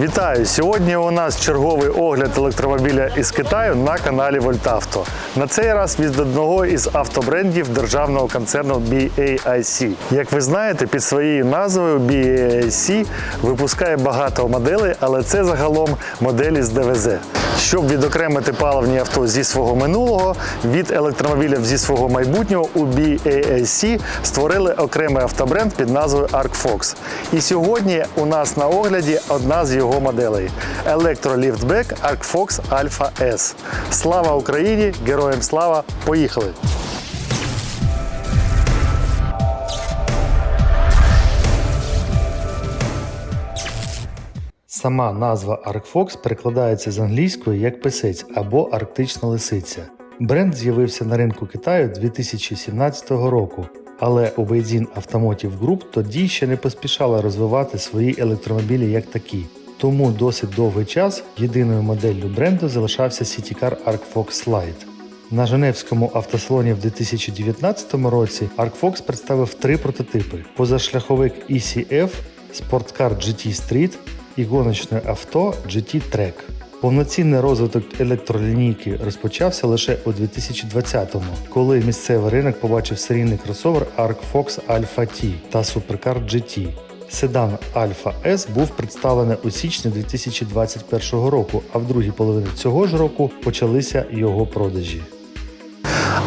Вітаю! Сьогодні у нас черговий огляд електромобіля із Китаю на каналі Вольтавто. На цей раз від одного із автобрендів державного концерну BAIC. Як ви знаєте, під своєю назвою BAIC випускає багато моделей, але це загалом моделі з ДВЗ. Щоб відокремити паливні авто зі свого минулого від електромобілів зі свого майбутнього, у BAIC створили окремий автобренд під назвою ArcFox. І сьогодні у нас на огляді одна з його моделей електроліфтбек ArcFox Alpha S. Слава Україні! Героям слава! Поїхали! Сама назва ArcFox перекладається з англійської як писець або арктична лисиця. Бренд з'явився на ринку Китаю 2017 року, але у Beijing Automotive Group тоді ще не поспішала розвивати свої електромобілі як такі. Тому досить довгий час єдиною моделлю бренду залишався Citycar ArcFox Lite. На Женевському автосалоні в 2019 році ArcFox представив три прототипи: позашляховик ECF, спорткар GT Street і гоночне авто GT Track. Повноцінний розвиток електролінійки розпочався лише у 2020-му, коли місцевий ринок побачив серійний кросовер ArcFox Alpha T та суперкар GT. Седан Alpha S був представлений у січні 2021 року, а в другій половині цього ж року почалися його продажі.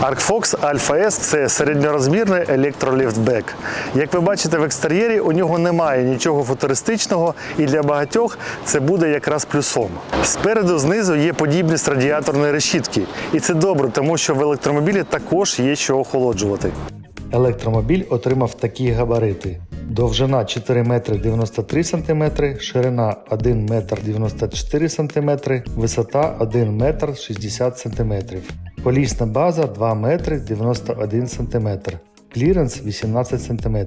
ArcFox Alpha S – це середньорозмірний електроліфтбек. Як ви бачите в екстер'єрі, у нього немає нічого футуристичного, і для багатьох це буде якраз плюсом. Спереду знизу є подібність радіаторної решітки, і це добре, тому що в електромобілі також є що охолоджувати. Електромобіль отримав такі габарити. Довжина 4 метри 93 см, ширина 1 метр 94 см, висота 1 метр 60 см. Колісна база 2 метри 91 см, кліренс 18 см.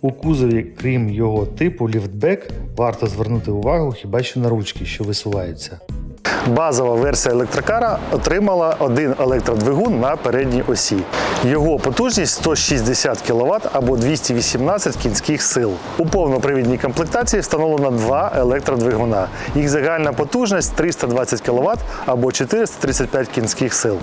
У кузові, крім його типу ліфтбек, варто звернути увагу хіба що на ручки, що висуваються. Базова версія електрокара отримала один електродвигун на передній осі. Його потужність 160 кВт або 218 кінських сил. У повнопривідній комплектації встановлено два електродвигуна. Їх загальна потужність 320 кВт або 435 кінських сил.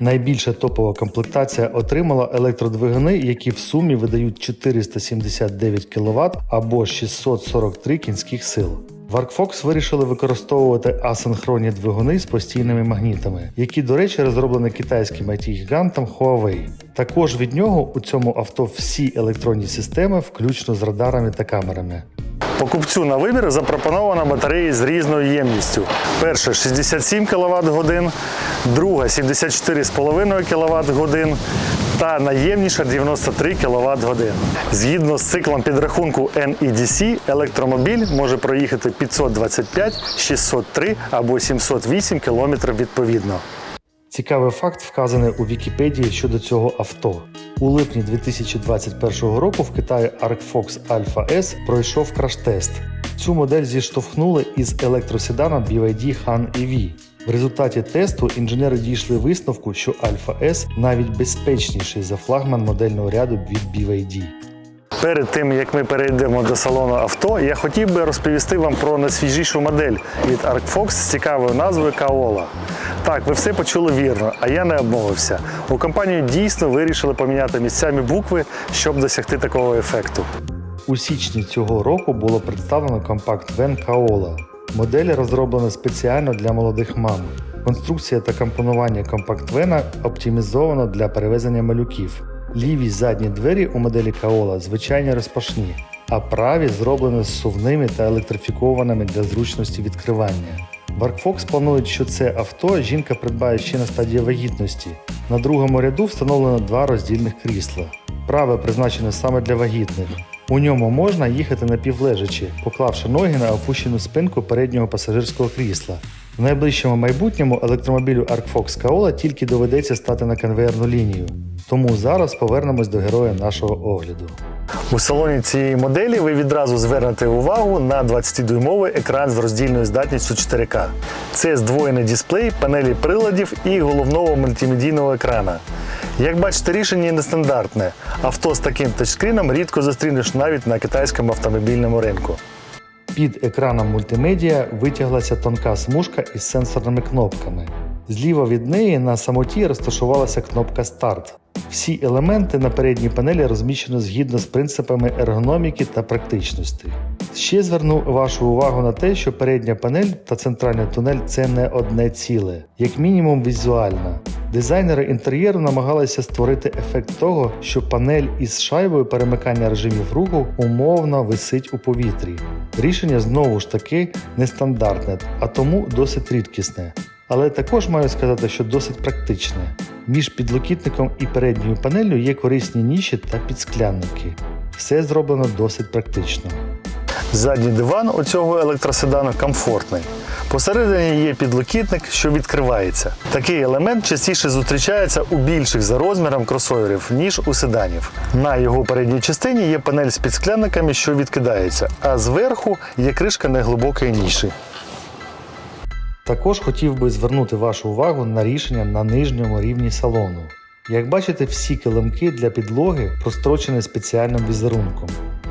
Найбільша топова комплектація отримала електродвигуни, які в сумі видають 479 кВт або 643 кінських сил. В вирішили використовувати асинхронні двигуни з постійними магнітами, які, до речі, розроблені китайським IT-гігантом Huawei. Також від нього у цьому авто всі електронні системи, включно з радарами та камерами. Покупцю на вибір запропоновано батареї з різною ємністю. Перша 67 кВт годин, друга 74,5 кВт годин та найємніша 93 кВт годин. Згідно з циклом підрахунку NEDC, електромобіль може проїхати 525, 603 або 708 км відповідно. Цікавий факт вказаний у Вікіпедії щодо цього авто. У липні 2021 року в Китаї ArcFox Alpha S пройшов краш-тест. Цю модель зіштовхнули із електроседаном BYD Han EV. В результаті тесту інженери дійшли висновку, що Alpha S навіть безпечніший за флагман модельного ряду від BYD. Перед тим як ми перейдемо до салону авто, я хотів би розповісти вам про найсвіжішу модель від ArcFox з цікавою назвою Kaola. Так, ви все почули вірно, а я не обмовився. У компанії дійсно вирішили поміняти місцями букви, щоб досягти такого ефекту. У січні цього року було представлено компакт-вен Kaola. Модель розроблена спеціально для молодих мам. Конструкція та компонування компакт-вена оптимізовано для перевезення малюків. Ліві задні двері у моделі Kaola звичайні розпашні, а праві зроблені з сувними та електрифікованими для зручності відкривання. ArcFox планують, що це авто жінка придбає ще на стадії вагітності. На другому ряду встановлено два роздільних крісла. Праве призначене саме для вагітних. У ньому можна їхати напівлежачи, поклавши ноги на опущену спинку переднього пасажирського крісла. В найближчому майбутньому електромобілю ArcFox Kaola тільки доведеться стати на конвейерну лінію. Тому зараз повернемось до героя нашого огляду. У салоні цієї моделі ви відразу звернете увагу на 20-дюймовий екран з роздільною здатністю 4К. Це здвоєний дисплей, панелі приладів і головного мультимедійного екрана. Як бачите, рішення нестандартне. Авто з таким тачскріном рідко зустрінеш навіть на китайському автомобільному ринку. Під екраном мультимедіа витяглася тонка смужка із сенсорними кнопками. Зліва від неї на самоті розташувалася кнопка Старт. Всі елементи на передній панелі розміщено згідно з принципами ергономіки та практичності. Ще зверну вашу увагу на те, що передня панель та центральний тунель це не одне ціле, як мінімум візуально. Дизайнери інтер'єру намагалися створити ефект того, що панель із шайбою перемикання режимів руху умовно висить у повітрі. Рішення знову ж таки нестандартне, а тому досить рідкісне. Але також маю сказати, що досить практичне. Між підлокітником і передньою панелью є корисні ніші та підсклянники. Все зроблено досить практично. Задній диван у цього електроседану комфортний. Посередині є підлокітник, що відкривається. Такий елемент частіше зустрічається у більших за розміром кросоверів, ніж у седанів. На його передній частині є панель з підсклянниками, що відкидається, а зверху є кришка неглибокої ніші. Також хотів би звернути вашу увагу на рішення на нижньому рівні салону. Як бачите, всі килимки для підлоги прострочені спеціальним візерунком.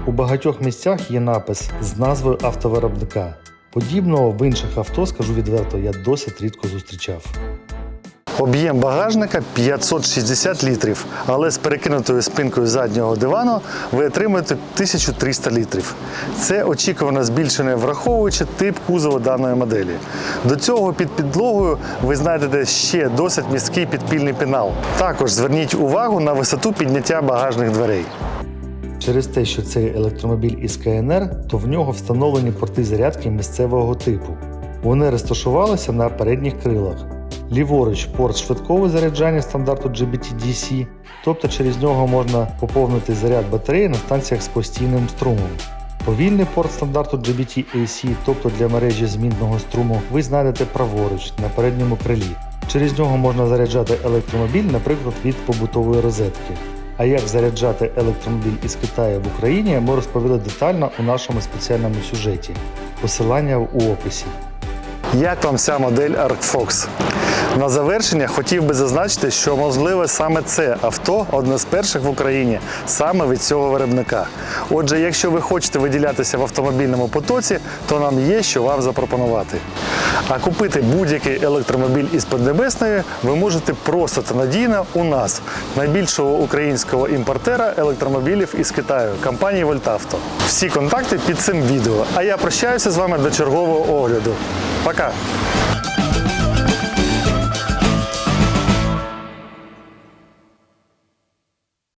У багатьох місцях є напис з назвою автовиробника. Подібного в інших авто, скажу відверто, я досить рідко зустрічав. Об'єм багажника 560 літрів, але з перекинутою спинкою заднього дивану ви отримуєте 1300 літрів. Це очікувано збільшене, враховуючи тип кузова даної моделі. До цього під підлогою ви знайдете ще досить місткий підпільний пенал. Також зверніть увагу на висоту підняття багажних дверей. Через те, що цей електромобіль із КНР, то в нього встановлені порти зарядки місцевого типу. Вони розташувалися на передніх крилах. Ліворуч порт швидкого заряджання стандарту GBT-DC, тобто через нього можна поповнити заряд батареї на станціях з постійним струмом. Повільний порт стандарту GBT-AC, тобто для мережі змінного струму, ви знайдете праворуч на передньому крилі. Через нього можна заряджати електромобіль, наприклад, від побутової розетки. А як заряджати електромобіль із Китаю в Україні, ми розповіли детально у нашому спеціальному сюжеті. Посилання у описі. Як вам ця модель ArcFox? На завершення хотів би зазначити, що можливо саме це авто одне з перших в Україні саме від цього виробника. Отже, якщо ви хочете виділятися в автомобільному потоці, то нам є що вам запропонувати. А купити будь-який електромобіль із Поднебесної ви можете просто та надійно у нас, найбільшого українського імпортера електромобілів із Китаю, компанії Вольтавто. Всі контакти під цим відео. А я прощаюся з вами до чергового огляду. Пока!